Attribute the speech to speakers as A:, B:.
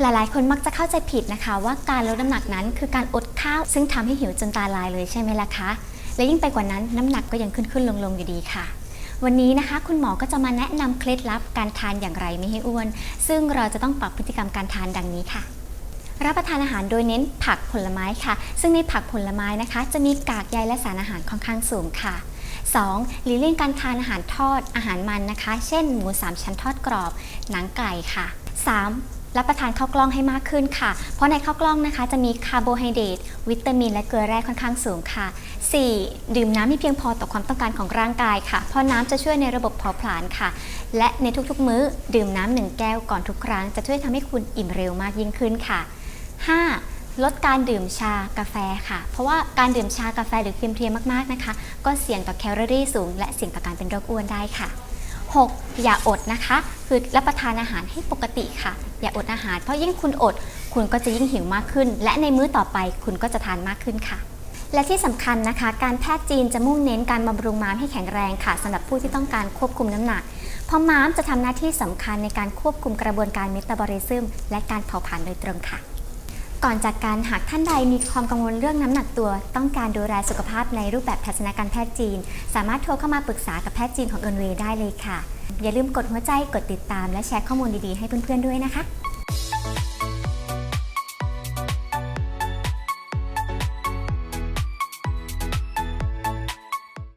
A: หลายๆ คนมักจะเข้าใจผิดนะคะ ว่าการลดน้ำหนักนั้นคือการอดข้าว ซึ่งทำให้หิวจนตาลายเลยใช่ไหมล่ะคะ และยิ่งไปกว่านั้นน้ำหนักก็ยังขึ้นขึ้นลงลงอยู่ดีค่ะ วันนี้นะคะ คุณหมอก็จะมาแนะนำเคล็ดลับการทานอย่างไรไม่ให้อ้วน ซึ่งเราจะต้องปรับพฤติกรรมการทานดังนี้ค่ะ รับประทานอาหารโดยเน้นผักผลไม้ค่ะ ซึ่งในผักผลไม้นะคะ จะมีกากใยและสารอาหารค่อนข้างสูงค่ะ 2. หลีกเลี่ยงการทานอาหารทอดอาหารมันนะคะ เช่น หมูสามชั้นทอดกรอบ หนังไก่ค่ะ 3. รับประทานข้าวกล้องให้มากขึ้นค่ะ เพราะในข้าวกล้องนะคะจะมีคาร์โบไฮเดรตวิตามิน และเกลือแร่ค่อนข้างสูงค่ะ 4. ดื่มน้ำให้เพียงพอต่อความต้องการของร่างกายค่ะ เพราะน้ำจะช่วยในระบบเผาผลาญค่ะ และในทุกๆ มื้อ ดื่มน้ำหนึ่งแก้วก่อนทุกครั้ง จะช่วยทำให้คุณอิ่มเร็วมากยิ่งขึ้นค่ะ 5. ลดการดื่มชากาแฟค่ะ เพราะว่าการดื่มชากาแฟหรือครีมเทียมมากๆนะคะ ก็เสี่ยงต่อแคลอรี่สูง และเสี่ยงต่อการเป็นโรคอ้วนได้ค่ะ 6. อย่าอดนะคะ คือรับประทานอาหารให้ปกติค่ะ อย่าอดอาหาร เพราะยิ่งคุณอด คุณก็จะยิ่งหิวมากขึ้น และในมื้อต่อไปคุณก็จะทานมากขึ้นค่ะและที่สำคัญนะคะ การแพทย์จีนจะมุ่งเน้นการบำรุงม้ามให้แข็งแรงค่ะสำหรับผู้ที่ต้องการควบคุมน้ำหนัก เพราะม้ามจะทำหน้าที่สำคัญในการควบคุมกระบวนการเมตาบอลิซึมและการเผาผลาญโดยตรงค่ะ ก่อนจากการหากท่านใดมีความกังวลเรื่องน้ำหนักตัว ต้องการดูแลสุขภาพในรูปแบบทัศนการแพทย์จีน สามารถโทรเข้ามาปรึกษากับแพทย์จีนของเอินเวได้เลยค่ะ อย่าลืมกดหัวใจกดติดตาม และแชร์ข้อมูลดีๆให้เพื่อนๆด้วยนะคะ